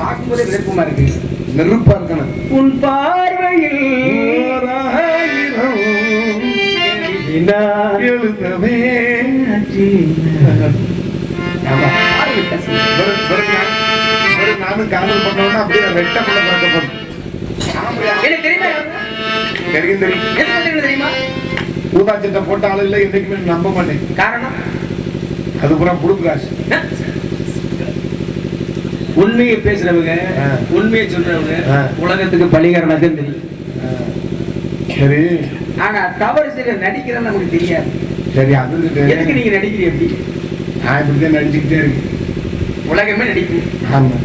பார்க்கும்போதே விருப்பமா இருக்கு. நெருப்பா இருக்கணும் உன் பார்வையில் எழுதவே நானும் காதல் அப்படியே ரெட்ட ஆம்பளையா? எனக்கு தெரியுமா? தெரியும் தெரியும். எது பண்றீங்க தெரியுமா? ஊதா சட்டை போட்ட ஆளு இல்லை என்னைக்குமே நம்ப மாட்டேன். காரணம்? அது பூரா புடுப்பு காசு. உண்மையை பேசுறவங்க. உண்மையை சொல்றவங்க. உலகத்துக்கு பழிகாரணம் தெரியும். சரி. ஆனா தவறு செய்ய நடிக்கிறன்னு நமக்கு தெரியாது. சரி அது எதுக்கு நீங்க நடிக்கிறீங்க எப்படி நான் இப்படிதான் நடிச்சுக்கிட்டே இருக்கேன். உலகமே நடிக்கும். ஆமா.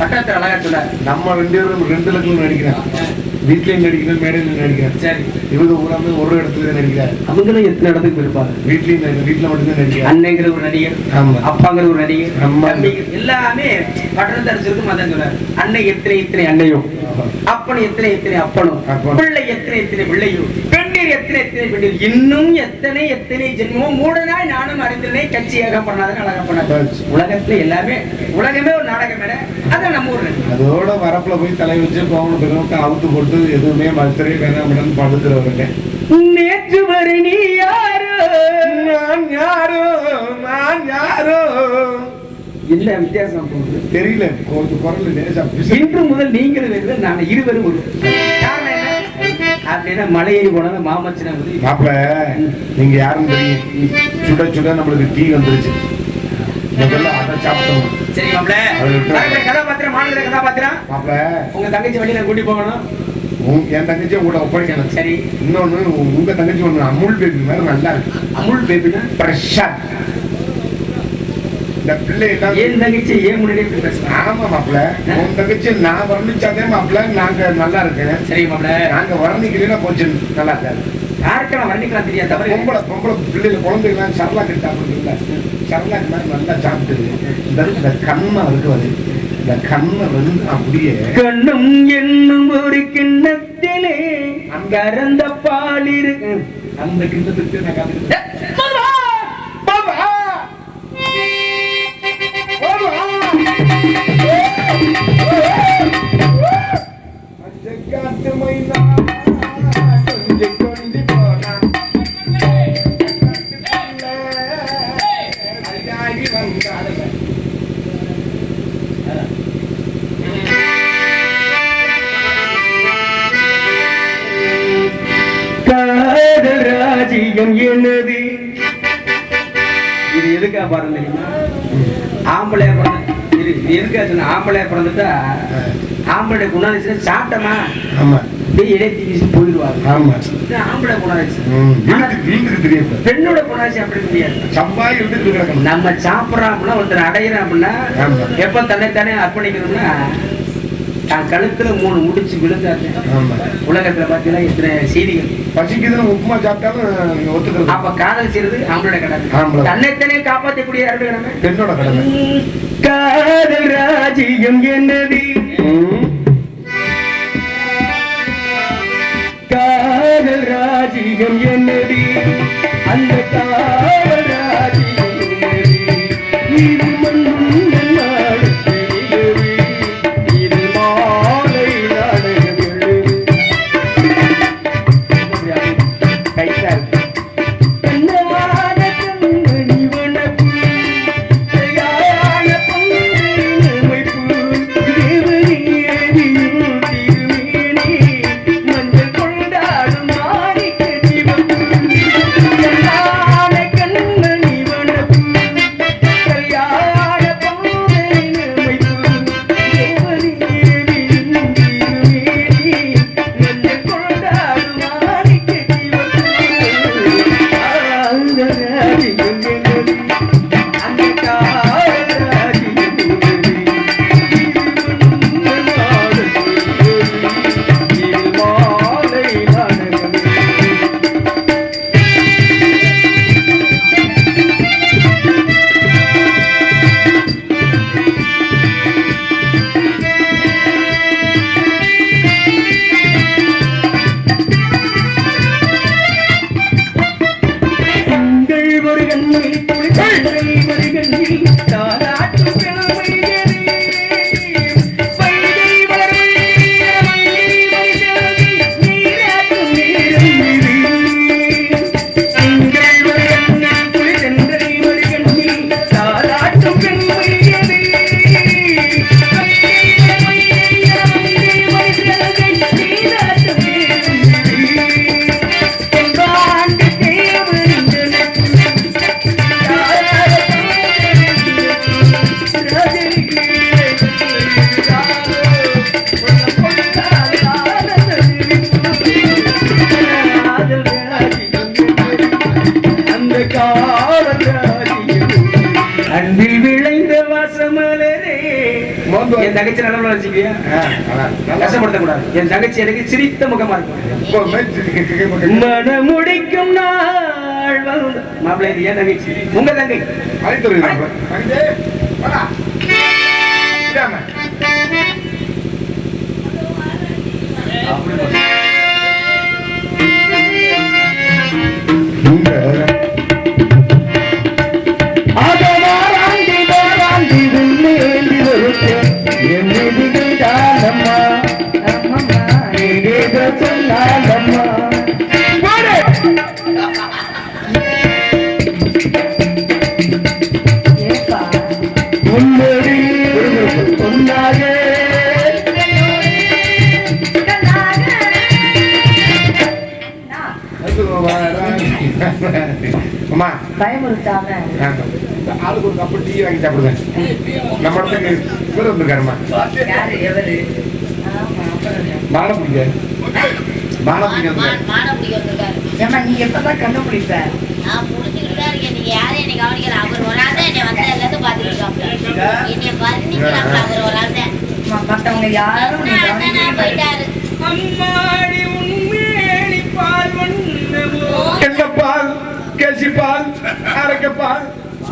பட்டத்தில் அழகா சொல்ல நம்ம ரெண்டு பேரும் ரெண்டு லட்சம் நடிக்கிறேன். வீட்லயும் நடிக்கிறேன் மேடையிலும் நடிக்கிறேன். சரி. இவங்க பூராமே ஒரு இடத்துல நடிக்கிறார். அவங்களும் எத்தனை இடத்துக்கு இருப்பாங்க வீட்லயும் வீட்ல மட்டும்தான் நடிக்கிறார். அண்ணங்கிற ஒரு நடிகர் ஆமா. அப்பாங்கிற ஒரு நடிகர். தம்பிங்க எல்லாமே பட்டணத்தை அடிச்சிருக்கும் அதான் சொல்றாரு அண்ணன் எத்தனை எத்தனை அண்ணையும் அப்பன் எத்தனை எத்தனை அப்பனும். பிள்ளை எத்தனை எத்தனை பிள்ளையும் எத்தனை எத்தனை பெண்ணீர் இன்னும் எத்தனை எத்தனை ஜென்மமும் மூடனாய் நானும் அறிந்தனே கட்சியாக பண்ணாதான் அழகா பண்ணாது ஆச்சு. உலகத்துல எல்லாமே உலகமே ஒரு நாடகம் மேல. அதான் நம்ம ஊர் நடிகர். அதோட வரப்புல போய் தலை வச்சு கோவணம் பிறகு அவுத்து போட்டு எதுவுமே மதுரை வேணாம் படுக்கிறவருங்க நேற்று வரை நீ யாரோ? நான் யாரோ? நான் யாரோ? என்ன வித்தியாசம் தெரியல. கொஞ்சம் குரல். இன்று முதல் நீங்கள் நான் இருவரும் ஒரு அப்படின்னா மலையேறி போனது மாமச்சனா மாப்பிள நீங்க யாரும் தெரியும் சுட சுட நம்மளுக்கு டீ வந்துருச்சு. முதல்ல அதை சாப்பிட்டோம். சரி மாப்ள கதாபாத்திரம் மாநில கதாபாத்திரம். மாப்பிள. உங்க தங்கச்சி வழியில கூட்டி போகணும். என் தங்கச்சி உங்கள்கிட்ட ஒப்படைக்கணும். சரி. இன்னொன்னு உங்க தங்கச்சி ஒண்ணு அமுல் பேபி மாதிரி நல்லா இருக்கு. அமுல் பேபினா ஃப்ரெஷ்ஷா இந்த பிள்ளை ஏன் தங்கச்சி ஏன் முன்னாடி ஆமா மாப்பிள உன் தங்கச்சி நான் வர்ணிச்சாதே மாப்பிள நாங்க நல்லா இருக்கேன். சரி மாப்ள நாங்க வர்ணிக்கலாம் போச்சு நல்லா இருக்காது யாருக்கு நான் வர்ணிக்கலாம் தெரியாது தவறு பொம்பளை பொம்பளை பிள்ளைங்க குழந்தைங்களாம் சரலாக்கு சாப்பிடுறீங்களா சரலாக்கு மாதிரி நல்லா சாப்பிட்டு இந்த இருக்கு, இந்த கண்ணை இருக்கு அது இந்த கண்ணை வந்து அப்படியே கண்ணும் என்னும் ஒரு கிண்ணத்திலே கறந்த பால் இருக்கு. அந்த கிண்ணத்துக்கு நான் காத்துக்கிட்டு காதல் ராஜ்யம் என்னது? இது எதுக்கா பாருங்க தெரியுமா? ஆம்பளையா பிறந்த இது எதுக்கா சொன்ன? ஆம்பளையா பிறந்துட்டா ஆம்பளை குணாதிசயம் சாப்பிட்டமா? ஆமா. பெண்ணோட குணாதிசயம் அப்படி முடியாது நம்ம சாப்பிட்றோம் அப்படின்னா ஒருத்தர் அடையிறோம் அப்படின்னா. எப்ப தன்னைத்தானே அர்ப்பணிக்கணும்னா தான் கழுத்துல மூணு முடிச்சு விழுந்தாரு உலகத்துல பாத்தீங்கன்னா இத்தனை செய்திகள். பசிக்குதுன்னு உப்புமா சாப்பிட்டாலும் ஒத்துக்கிறது. அப்ப காதல் செய்யறது ஆம்பளோட கடமை. தன்னைத்தானே காப்பாற்றக்கூடிய யாருடைய கடமை? பெண்ணோட கடமை. காதல் ராஜ்யம் என்னது? காதல் ராஜ்யம் என்னது? அந்த காதல் ராஜ்யம் என்னது? வாசமலரே மோந்து என் தங்கச்சி நல்ல வச்சுக்கியா? கஷ்டப்படுத்தக்கூடாது. என் தங்கச்சி எனக்கு சிரித்த முகமா இருக்கும். மனமுடிக்கும் நாள் மாப்பிள்ளை என் தங்கச்சி. உங்க தங்கை. அது வாடா. அம்மா. பயமுறுத்தாம. ஆளுக்கு ஒரு கப்பு டீ வாங்கி சாப்பிடுங்க. நம்ம இடத்துக்கு இவர் வந்திருக்காருமா யாரு எவரு? ஆமா அப்புறம். என்ன? பானப்பிடிக்க பானப்பிடிக்க மா- மானம் பிடிக்க வந்திருக்காரு. ஏம்மா நீ எப்பதான் கண்டுபிடிப்ப? நான் புடிச்சுக்கிட்டு தான் இருக்கேன். நீங்க யாரும் என்னை கவனிக்கல. அவர் ஒரு ஆள் தான் என்னை வந்ததுல இருந்து பார்த்துட்டு இருக்காப்புல. என்னை வர்ணிக்கிறாப்புல அவர் ஒரு ஆள் தான். ம- மத்தவங்க யாரும் போயிட்டாரு. அம்மாடி உண்மேனி பால் பால் கேசி பால்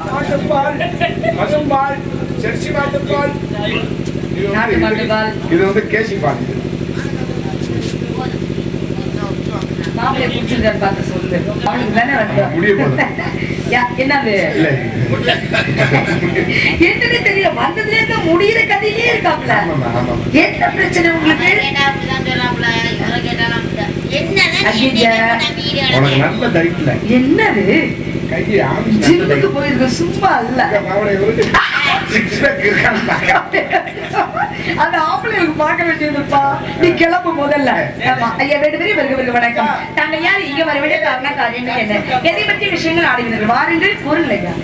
மாட்டுப்பால் பசும்பால் செர்சி வந்து- மாட்டுப்பால். இது வந்து கேசி பால் இது. மாப்பிள்ளைய பிடிச்சிருக்காரு பார்த்து சொல்லு. அவனுக்கு தானே. யா, என்னது? இல்ல. என்னன்னு தெரியல. வந்ததுல இருந்து முடியிற கதையிலே இருக்காப்ல. என்ன பிரச்சனை உங்களுக்கு? என்னது? ஜிம்முக்கு. போயிருக்கு சும்மா இல்ல பார்க்க வேண்டியதுப்பா நீ கிளம்பு முதல்ல. ஆமா ஐயா ரெண்டு பேரும் வருக வருக வணக்கம். தாங்கள் யார்? இங்க வர வேண்டிய காரணம் காரியம் என்ன? எதை பற்றி விஷயங்கள் ஆடுகிறீர்கள் வாருங்கள் கூறுங்கள் ஐயா